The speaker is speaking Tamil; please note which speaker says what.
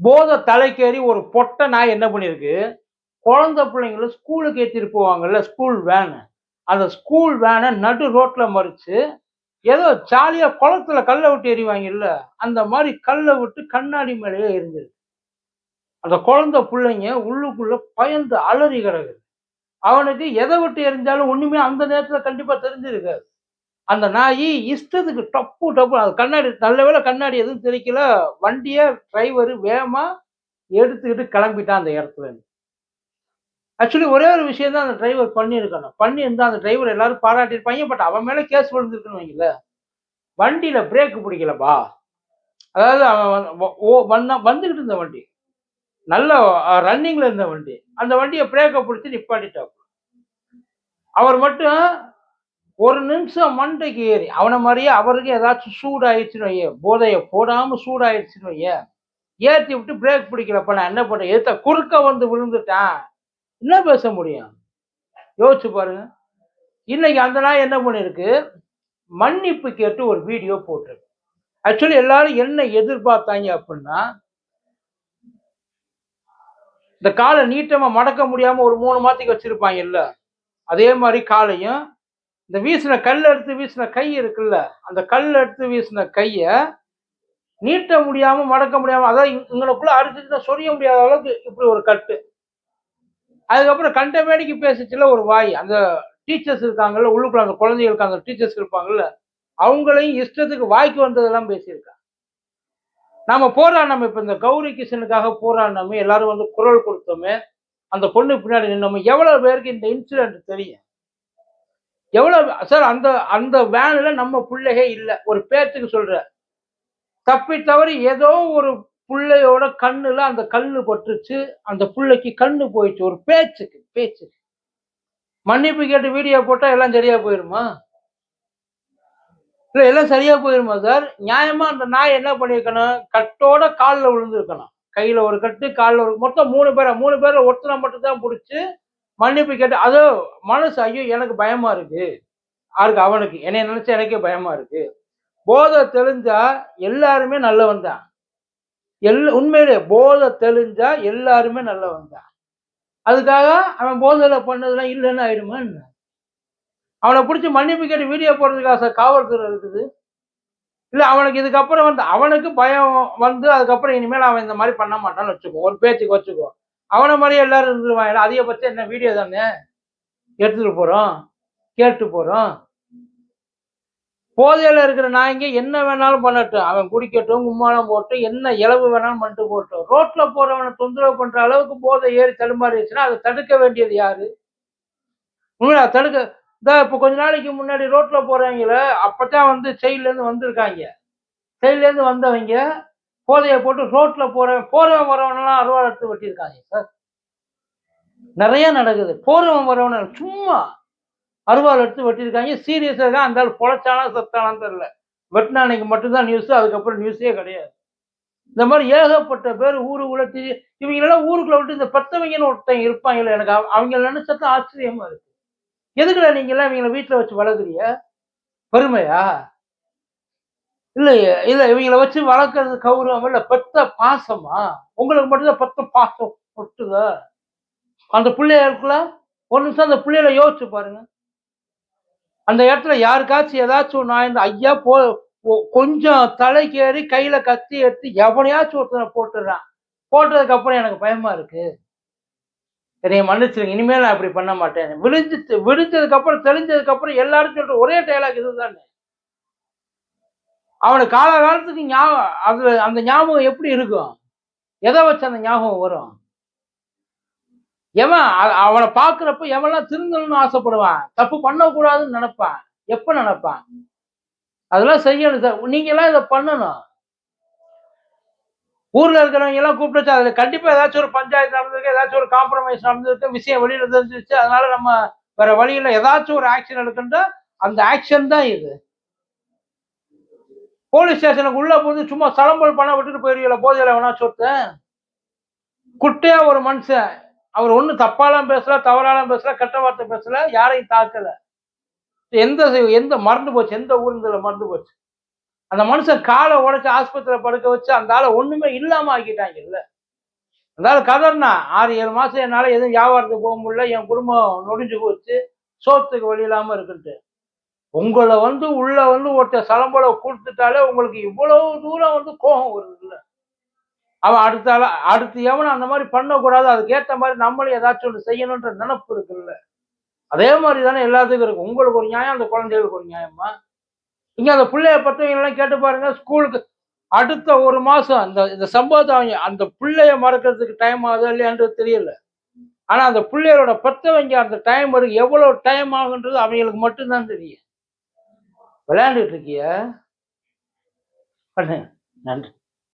Speaker 1: போதை தலைக்கேறி ஒரு பொட்டை நாய் என்ன பண்ணியிருக்கு? குழந்த பிள்ளைங்கள ஸ்கூலுக்கு ஏற்றிட்டு போவாங்கல்ல ஸ்கூல் வேனு. அந்த ஸ்கூல் வேனை நடு ரோட்டில் மறித்து ஏதோ ஜாலியாக குளத்துல கல்லை விட்டு எறிவாங்கல்ல அந்த மாதிரி கல்லை விட்டு கண்ணாடி மேலேயே எரிஞ்சிருக்கு அந்த குழந்த பிள்ளைங்க உள்ளுக்குள்ளே பயந்து அலறி கிடக்குது. அவனுக்கு எதை விட்டு எரிஞ்சாலும் ஒன்றுமே அந்த நேரத்தில் கண்டிப்பாக தெரிஞ்சிருக்காது. அந்த நாய் இஷ்டத்துக்கு டப்பு டப்பு அது கண்ணாடி நல்ல வேலை கண்ணாடி எதுவும் தெரிக்கல வண்டியை டிரைவர் வேகமாக எடுத்துக்கிட்டு கிளம்பிட்டான் அந்த இடத்துல ஆக்சுவலி ஒரே ஒரு விஷயம் தான் அந்த டிரைவர் பண்ணியிருக்கணும். பண்ணியிருந்தா அந்த டிரைவர் எல்லாரும் பாராட்டியிருப்பாங்க. பட் அவன் மேலே கேஸ் விழுந்துருக்கணும் வைங்கள வண்டியில் பிரேக் பிடிக்கலப்பா. அதாவது அவன் ஓ- ஓ வந்தா இருந்த வண்டி. நல்ல ரன்னிங்கில் இருந்த வண்டி. அந்த வண்டியை பிரேக்கை பிடிச்சி நிப்பாட்டிட்டான் அவர் மட்டும் ஒரு நிமிஷம் மண்டைக்கு ஏறி அவனை மாதிரியே அவருக்கு ஏதாச்சும் சூடாயிடுச்சுன்னு வைய போதையை போடாம சூடாயிடுச்சுன்னு வைய ஏற்றி விட்டு பிரேக் பிடிக்கிறப்ப நான் என்ன பண்ணேன் ஏத்த குறுக்க வந்து விழுந்துட்டேன். என்ன பேச முடியும்? யோசிச்சு பாருங்க. இன்னைக்கு அந்த நாள் என்ன பண்ணியிருக்கு மன்னிப்பு கேட்டு ஒரு வீடியோ போட்டிருக்கு. ஆக்சுவலி எல்லாரும் என்ன எதிர்பார்த்தாங்க அப்படின்னா இந்த காலை நீட்டமாக மடக்க முடியாமல் ஒரு மூணு மாதத்துக்கு வச்சுருப்பாங்க இல்லை? அதே மாதிரி காலையும் இந்த வீசின கல் எடுத்து வீசின கை இருக்குல்ல அந்த கல் எடுத்து வீசின கையை நீட்ட முடியாம மடக்க முடியாம அதான் இங்களுக்குள்ள அரிச்சுட்டு சொரிய முடியாத அளவுக்கு இப்படி ஒரு கட்டு. அதுக்கப்புறம் கண்ட மேடைக்கு பேசிச்சுல ஒரு வாய். அந்த டீச்சர்ஸ் இருக்காங்கல்ல உள்ளுக்குள்ள அந்த குழந்தைகளுக்கு அந்த டீச்சர்ஸ் இருப்பாங்கல்ல அவங்களையும் இஷ்டத்துக்கு வாய்க்கு வந்ததெல்லாம் பேசியிருக்காங்க நாம போராடினோம் இப்ப இந்த கௌரி கிஷனுக்காக போராடினோமே எல்லாரும் வந்து குரல் கொடுத்தோமே அந்த பொண்ணு பின்னாடி நின்னோமே எவ்வளவு பேருக்கு இந்த இன்சிடென்ட் தெரியும்? எவ்வளோ சார் அந்த அந்த வேனில் நம்ம பிள்ளைகே இல்லை. ஒரு பேச்சுக்கு சொல்ற. தப்பி தவறி ஏதோ ஒரு புள்ளையோட கண்ணுல அந்த கல் பட்டுருச்சு. அந்த புள்ளைக்கு கண்ணு போயிடுச்சு. ஒரு பேச்சுக்கு பேச்சுக்கு. மன்னிப்பு கேட்டு வீடியோ போட்டால் எல்லாம் சரியா போயிடுமா இல்லை எல்லாம் சரியா போயிடுமா சார் நியாயமா அந்த நாய் என்ன பண்ணியிருக்கணும் கட்டோட காலில் விழுந்துருக்கணும். கையில் ஒரு கட்டு காலில் ஒரு மொத்தம் மூணு பேரை மூணு பேரில் ஒருத்தனை மட்டும் தான் பிடிச்சி மன்னிப்பு கேட்டு அதோ மனசு ஐயோ எனக்கு பயமா இருக்கு. யாருக்கு அவனுக்கு. என்னை நினைச்சா எனக்கே பயமா இருக்கு. போதை தெளிஞ்சா எல்லாருமே நல்லவன் தான். எல் உண்மையிலே போதை தெளிஞ்சா எல்லாருமே நல்லவன் தான். அதுக்காக அவன் போதையில பண்ணதெல்லாம் இல்லைன்னு ஆயிடுமா என்ன? அவனை பிடிச்சி மன்னிப்பு கேட்டு வீடியோ போடுறதுக்காக சார் காவல்துறை இருக்குது. இல்ல அவனுக்கு இதுக்கப்புறம் வந்து அவனுக்கு பயம் வந்து அதுக்கப்புறம் இனிமேல் அவன் இந்த மாதிரி பண்ண மாட்டான்னு வச்சுக்கோ. ஒரு பேச்சுக்கு வச்சுக்கோ. அவனை மாதிரி எல்லாரும் இருந்துருவாங்க. அதிகபட்சம் என்ன வீடியோ தானே? எடுத்துட்டு போறோம். கேட்டு போறோம். போதையில இருக்கிற நாய்ங்க என்ன வேணாலும் பண்ணட்டும். அவன் குடிக்கட்டும் கும்மாளம் போட்டு என்ன இலவு வேணாலும் பண்ணிட்டு போட்டோம். ரோட்ல போறவனை தொந்தரவு பண்ற அளவுக்கு போதை ஏறி தடுமாறிடுச்சுன்னா அதை தடுக்க வேண்டியது யாரு? உண்மையா தடுக்க இந்த இப்போ கொஞ்ச நாளைக்கு முன்னாடி ரோட்ல போறவங்கள அப்பதான் வந்து செயல்ல இருந்து வந்திருக்காங்க. செயல்ல இருந்து வந்தவங்க போதையை போட்டு ரோட்ல போறவன் போறவன் வரவனெல்லாம் அருவாள் எடுத்து வெட்டியிருக்காங்க சார் நிறைய நடக்குது. போறவன் வரவன சும்மா அருவாள் எடுத்து வெட்டியிருக்காங்க சீரியஸாக தான் அந்த ஆள் பொழைச்சானா சத்தானான்னு தெரியல. வெட்டின அன்னைக்கு மட்டும்தான் நியூஸ் அதுக்கப்புறம் நியூஸே கிடையாது. இந்த மாதிரி ஏகப்பட்ட பேர் ஊருக்குள்ள திரி இவங்களெல்லாம் ஊருக்குள்ள விட்டு இந்த பத்தவங்கன்னு ஒருத்தவங்க இருப்பாங்கல்ல எனக்கு அவங்க நினைச்சதான் ஆச்சரியமா இருக்கு. எதுக்குடா நீங்க எல்லாம் இவங்களை வீட்டில் வச்சு வளர்க்குறிய பெருமையா? இல்லையே இல்லை இவங்களை வச்சு வளர்க்கறது கௌரவம் இல்லை பெத்த பாசமா? உங்களுக்கு மட்டும்தான் பெத்த பாசம் ஒட்டுதா? அந்த பிள்ளைகளுக்குலாம் ஒரு நிமிஷம் அந்த பிள்ளையில யோசிச்சு பாருங்க. அந்த இடத்துல யாருக்காச்சும் ஏதாச்சும் நான் இந்த ஐயா போ கொஞ்சம் தலைக்கேறி கையில கத்தி எடுத்து எவனையாச்சும் ஒருத்தனை போட்டுடுறான். போட்டதுக்கு அப்புறம் எனக்கு பயமா இருக்கு. என்னைய மன்னிச்சிருங்க இனிமேல் நான் அப்படி பண்ண மாட்டேன். விழிஞ்சு விழிஞ்சதுக்கு அப்புறம் தெரிஞ்சதுக்கு அப்புறம் எல்லாரும் சொல்ற ஒரே டைலாக் இதுதானே? அவனுக்கு காலகாலத்துக்கு ஞாபகம் அது அந்த ஞாபகம் எப்படி இருக்கும்? எதை வச்சு அந்த ஞாபகம் வரும்? எவன் அவனை பார்க்குறப்ப எவன்லாம் திருந்தணும்னு ஆசைப்படுவான்? தப்பு பண்ணக்கூடாதுன்னு நினைப்பான். எப்ப நினைப்பான்? அதெல்லாம் செய்யணும் சார். நீங்க எல்லாம் இதை பண்ணணும். ஊர்ல இருக்கிறவங்க எல்லாம் கூப்பிட்டு அதில் அதுல கண்டிப்பா ஏதாச்சும் ஒரு பஞ்சாயத்து நடந்திருக்கு ஏதாச்சும் ஒரு காம்ப்ரமைஸ் நடந்திருக்கு விஷயம் வெளியில் தெரிஞ்சிருச்சு அதனால நம்ம வேற வழியில ஏதாச்சும் ஒரு ஆக்ஷன் எடுக்கின்ற அந்த ஆக்ஷன் தான் இது. போலீஸ் ஸ்டேஷனுக்கு உள்ள போது சும்மா சலம்பல் பண்ண விட்டுட்டு போயிருக்கல போதையில வேணா சொத்தேன் குட்டையா ஒரு மனுஷன். அவர் ஒன்றும் தப்பாலாம் பேசல தவறாலாம் பேசல கெட்ட வார்த்தை பேசல யாரையும் தாக்கல. எந்த எந்த மறந்து போச்சு? எந்த ஊர்ல மறந்து போச்சு? அந்த மனுஷன் காலை உடைச்சு ஆஸ்பத்திரியில படுக்க வச்சு அந்த ஆளை ஒண்ணுமே இல்லாம ஆக்கிட்டாங்க இல்ல. அந்த ஆள் கதர்னா ஆறு ஏழு மாசம் என்னால எதுவும் வியாபாரத்துக்கு போக முடியல என் குடும்பம் நொடிஞ்சு போச்சு சோத்துக்கு வழி இல்லாம இருக்குன்ட்டு. உங்களை வந்து உள்ள வந்து ஒருத்தர் சலம்பலை கொடுத்துட்டாலே உங்களுக்கு இவ்வளவு தூரம் வந்து கோபம் வருது இல்லை அவன் அடுத்த அடுத்து எவனும் அந்த மாதிரி பண்ணக்கூடாது. அதுக்கு ஏத்த மாதிரி நம்மளும் ஏதாச்சும் ஒன்று செய்யணுன்ற நினப்பு இருக்குல்ல? அதே மாதிரி தானே எல்லாத்துக்கும் இருக்கு. உங்களுக்கு ஒரு நியாயம் அந்த குழந்தைகளுக்கு ஒரு நியாயமா? இங்க அந்த பிள்ளைய பத்தவங்க எல்லாம் கேட்டு பாருங்க. ஸ்கூலுக்கு அடுத்த ஒரு மாசம் அந்த இந்த சம்பவத்தை அவங்க அந்த பிள்ளைய மறக்கிறதுக்கு டைம் ஆகுதா இல்லையான்றது தெரியல. ஆனா அந்த பிள்ளையோட பத்தவங்க அந்த டைம் வரைக்கும் எவ்வளவு டைம் ஆகுன்றது அவங்களுக்கு மட்டும்தான் தெரியும். விளையாண்டுட்டு இருக்கிய? பண்ணு நன்றி.